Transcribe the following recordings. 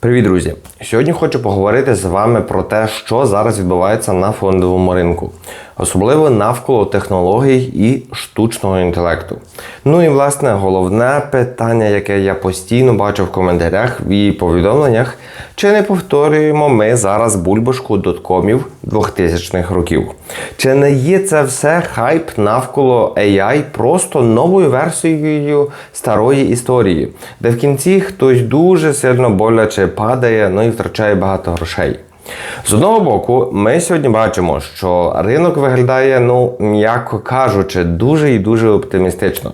Привіт, друзі! Сьогодні хочу поговорити з вами про те, що зараз відбувається на фондовому ринку, особливо навколо технологій і штучного інтелекту. Ну і власне головне питання, яке я постійно бачу в коментарях і повідомленнях, чи не повторюємо ми зараз бульбашку доткомів 2000-х років? Чи не є це все хайп навколо AI просто новою версією старої історії, де в кінці хтось дуже сильно боляче падає, ну і втрачає багато грошей. З одного боку, ми сьогодні бачимо, що ринок виглядає, ну м'яко кажучи, дуже і дуже оптимістично.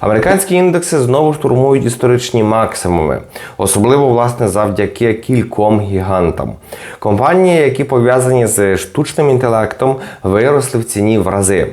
Американські індекси знову штурмують історичні максимуми, особливо власне завдяки кільком гігантам. Компанії, які пов'язані з штучним інтелектом, виросли в ціні в рази.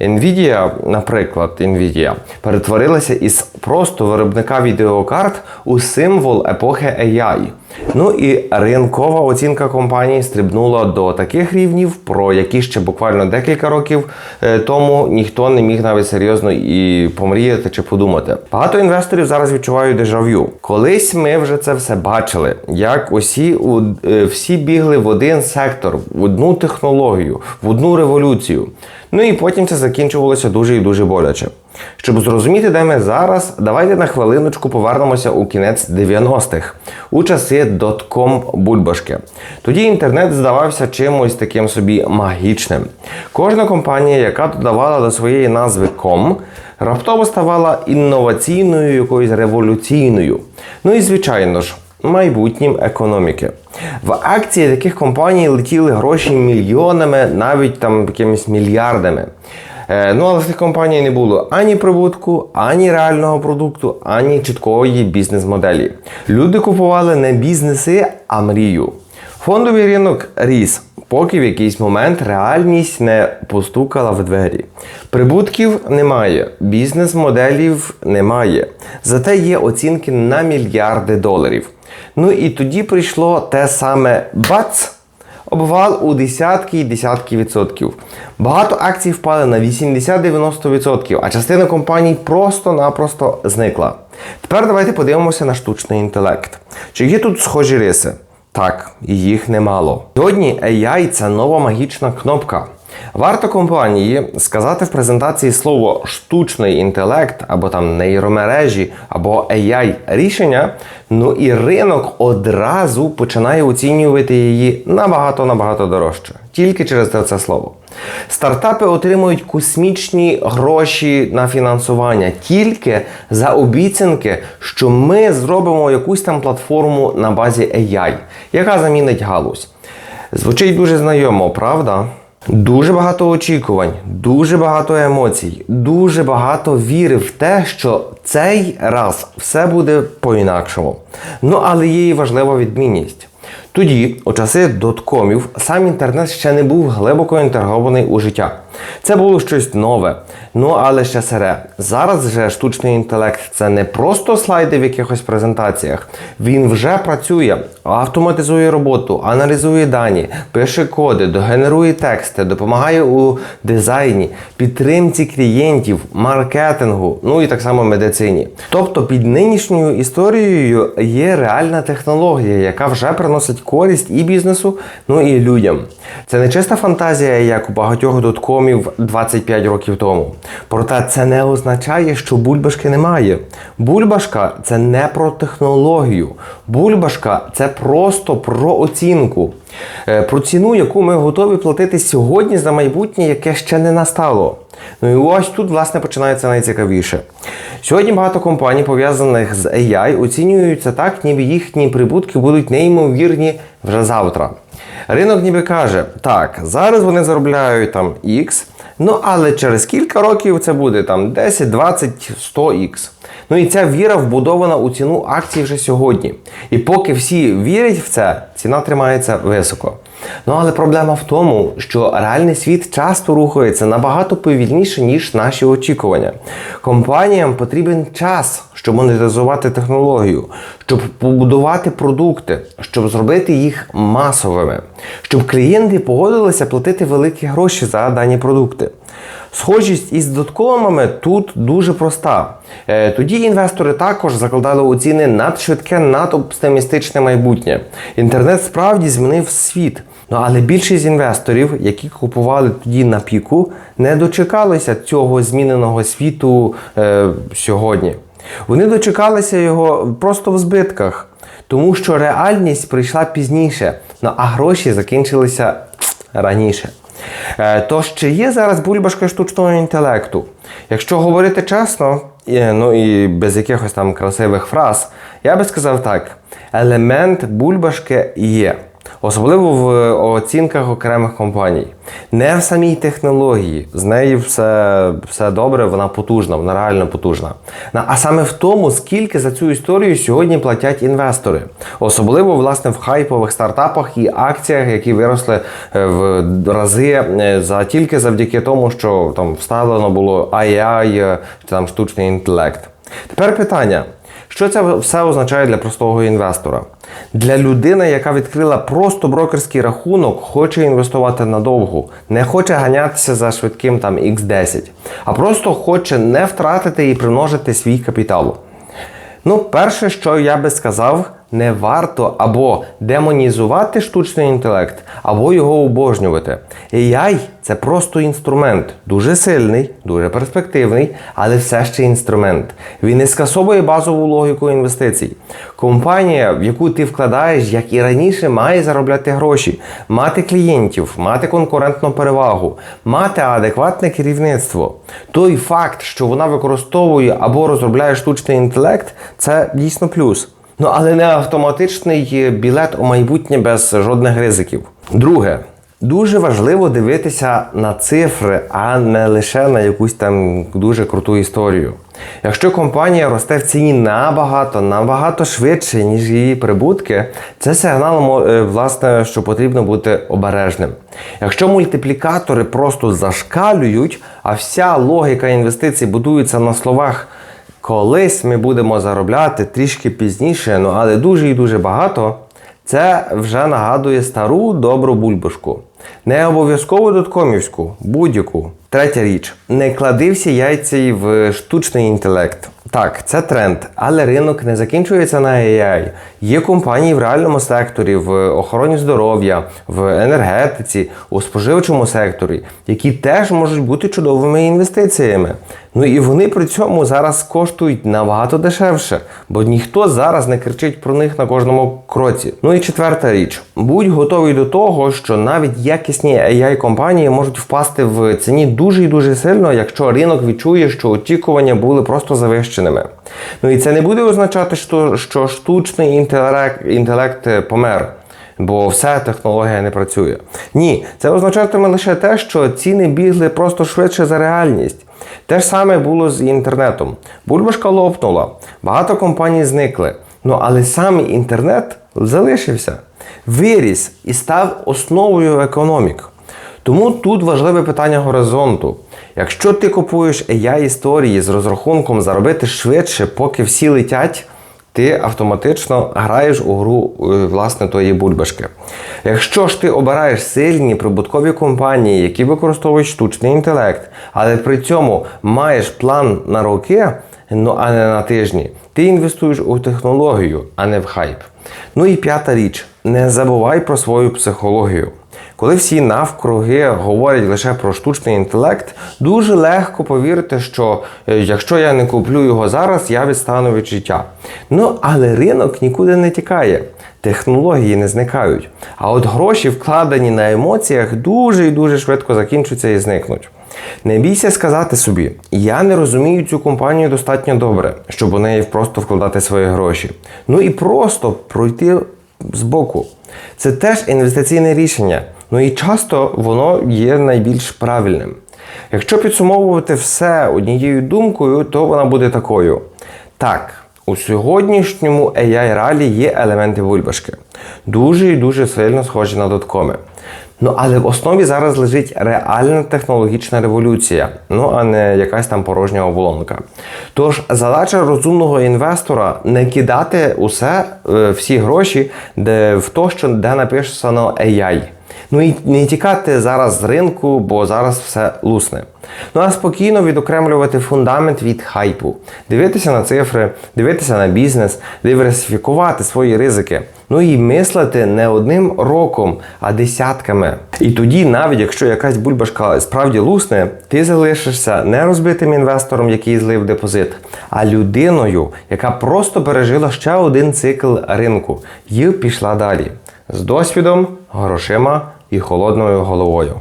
Nvidia, наприклад, Nvidia, перетворилася із просто виробника відеокарт у символ епохи AI. Ну і ринкова оцінка компанії стрибнула до таких рівнів, про які ще буквально декілька років е, тому ніхто не міг навіть серйозно і помріяти чи подумати. Багато інвесторів зараз відчувають дежав'ю. Колись ми вже це все бачили, як усі у- е, всі бігли в один сектор, в одну технологію, в одну революцію. Ну і потім це закінчувалося дуже і дуже боляче. Щоб зрозуміти, де ми зараз, давайте на хвилиночку повернемося у кінець 90-х, у часи дотком бульбашки. Тоді інтернет здавався чимось таким собі магічним. Кожна компанія, яка додавала до своєї назви ком, раптово ставала інноваційною, якоюсь революційною. Ну і звичайно ж. Майбутнім економіки. В акції таких компаній летіли гроші мільйонами, навіть там якимись мільярдами. Е, Ну, але в цих компаній не було ані прибутку, ані реального продукту, ані чіткої бізнес-моделі. Люди купували не бізнеси, а мрію. Фондовий ринок ріс, поки в якийсь момент реальність не постукала в двері. Прибутків немає, бізнес-моделів немає. Зате є оцінки на мільярди доларів. Ну і тоді прийшло те саме бац! Обвал у десятки і десятки відсотків. Багато акцій впали на 80-90%, а частина компаній просто-напросто зникла. Тепер давайте подивимося на штучний інтелект. Чи є тут схожі риси? Так, їх немало. Сьогодні AI це нова магічна кнопка. Варто компанії сказати в презентації слово штучний інтелект або там нейромережі, або AI рішення. Ну і ринок одразу починає оцінювати її набагато набагато дорожче, тільки через це слово. Стартапи отримують космічні гроші на фінансування тільки за обіцянки, що ми зробимо якусь там платформу на базі AI, яка замінить галузь. Звучить дуже знайомо, правда? Дуже багато очікувань, дуже багато емоцій, дуже багато віри в те, що цей раз все буде по-інакшому. Ну але є і важлива відмінність. Тоді, у часи доткомів, сам інтернет ще не був глибоко інтегрований у життя. Це було щось нове, ну але ще сире. Зараз же штучний інтелект це не просто слайди в якихось презентаціях. Він вже працює, автоматизує роботу, аналізує дані, пише коди, догенерує тексти, допомагає у дизайні, підтримці клієнтів, маркетингу, ну і так само медицині. Тобто під нинішньою історією є реальна технологія, яка вже приносить користь і бізнесу, ну і людям. Це не чиста фантазія, як у багатьох доткомів 25 років тому. Проте це не означає, що бульбашки немає. Бульбашка це не про технологію. Бульбашка це просто про оцінку. Е, Про ціну, яку ми готові платити сьогодні за майбутнє, яке ще не настало. Ну і ось тут, власне, починається найцікавіше. Сьогодні багато компаній, пов'язаних з AI, оцінюються так, ніби їхні прибутки будуть неймовірні вже завтра. Ринок ніби каже, так, зараз вони заробляють там X, ну але через кілька років це буде там 10, 20, 100X. Ну і ця віра вбудована у ціну акцій вже сьогодні. І поки всі вірять в це, ціна тримається високо. Ну але проблема в тому, що реальний світ часто рухається набагато повільніше, ніж наші очікування. Компаніям потрібен час, щоб монетизувати технологію, щоб побудувати продукти, щоб зробити їх масовими, щоб клієнти погодилися платити великі гроші за дані продукти. Схожість із доткомами тут дуже проста. Е, Тоді інвестори також закладали у ціни надшвидке, надоптимістичне майбутнє. Інтернет справді змінив світ. Ну але більшість інвесторів, які купували тоді на піку, не дочекалися цього зміненого світу е, сьогодні. Вони дочекалися його просто в збитках, тому що реальність прийшла пізніше, ну а гроші закінчилися раніше. Е, Тож, чи є зараз бульбашка штучного інтелекту? Якщо говорити чесно, ну і без якихось там красивих фраз, я би сказав так: елемент бульбашки є. Особливо в оцінках окремих компаній. Не в самій технології. З нею все, все добре, вона потужна, вона реально потужна. На- А саме в тому, скільки за цю історію сьогодні платять інвестори. Особливо, власне, в хайпових стартапах і акціях, які виросли е, в рази е, за тільки завдяки тому, що там вставлено було AI, е, там штучний інтелект. Тепер питання. Що це все означає для простого інвестора? Для людини, яка відкрила просто брокерський рахунок, хоче інвестувати надовго, не хоче ганятися за швидким там X10, а просто хоче не втратити і примножити свій капітал. Ну, перше, що я би сказав, не варто або демонізувати штучний інтелект, або його обожнювати. AI – це просто інструмент, дуже сильний, дуже перспективний, але все ще інструмент. Він не скасовує базову логіку інвестицій. Компанія, в яку ти вкладаєш, як і раніше, має заробляти гроші, мати клієнтів, мати конкурентну перевагу, мати адекватне керівництво. Той факт, що вона використовує або розробляє штучний інтелект, це дійсно плюс. Ну але не автоматичний білет у майбутнє без жодних ризиків. Друге. Дуже важливо дивитися на цифри, а не лише на якусь там дуже круту історію. Якщо компанія росте в ціні набагато, набагато швидше, ніж її прибутки, це сигнал, е, власне, що потрібно бути обережним. Якщо мультиплікатори просто зашкалюють, а вся логіка інвестицій будується на словах колись ми будемо заробляти трішки пізніше, ну але дуже і дуже багато. Це вже нагадує стару добру бульбашку. Не обов'язково доткомівську, будь-яку. Третя річ: не клади всі яйця в штучний інтелект. Так, це тренд, але ринок не закінчується на AI. Є компанії в реальному секторі, в охороні здоров'я, в енергетиці, у споживчому секторі, які теж можуть бути чудовими інвестиціями. Ну і вони при цьому зараз коштують набагато дешевше, бо ніхто зараз не кричить про них на кожному кроці. Ну і четверта річ: будь готовий до того, що навіть якісні AI компанії можуть впасти в ціні дуже і дуже сильно, якщо ринок відчує, що очікування були просто завищеними. Ну і це не буде означати, що, що штучний інтелект, інтелект помер. Бо вся технологія не працює. Ні, це означатиме лише те, що ціни бігли просто швидше за реальність. Те ж саме було з інтернетом. Бульбашка лопнула, багато компаній зникли. Ну але сам інтернет залишився, виріс і став основою економік. Тому тут важливе питання горизонту. Якщо ти купуєш AI історії з розрахунком заробити швидше, поки всі летять, ти автоматично граєш у гру е, власне тої бульбашки. Якщо ж ти обираєш сильні прибуткові компанії, які використовують штучний інтелект, але при цьому маєш план на роки, ну а не на тижні, ти інвестуєш у технологію, а не в хайп. Ну і п'ята річ: не забувай про свою психологію. Коли всі навкруги говорять лише про штучний інтелект, дуже легко повірити, що е, якщо я не куплю його зараз, я відстану від життя. Ну але ринок нікуди не тікає, технології не зникають. А от гроші, вкладені на емоціях, дуже і дуже швидко закінчуються і зникнуть. Не бійся сказати собі, я не розумію цю компанію достатньо добре, щоб у неї просто вкладати свої гроші. Ну і просто пройти збоку. Це теж інвестиційне рішення. Ну і часто воно є найбільш правильним. Якщо підсумовувати все однією думкою, то вона буде такою. Так, у сьогоднішньому AI ралі є елементи бульбашки. Дуже і дуже сильно схожі на доткоми. Ну, але в основі зараз лежить реальна технологічна революція, ну а не якась там порожня оболонка. Тож задача розумного інвестора не кидати усе, е, всі гроші де, в то, що де написано AI. Ну і не тікати зараз з ринку, бо зараз все лусне. Ну а спокійно відокремлювати фундамент від хайпу, дивитися на цифри, дивитися на бізнес, диверсифікувати свої ризики. Ну і мислити не одним роком, а десятками. І тоді, навіть якщо якась бульбашка справді лусне, ти залишишся не розбитим інвестором, який злив депозит, а людиною, яка просто пережила ще один цикл ринку і пішла далі з досвідом, грошима і холодною головою.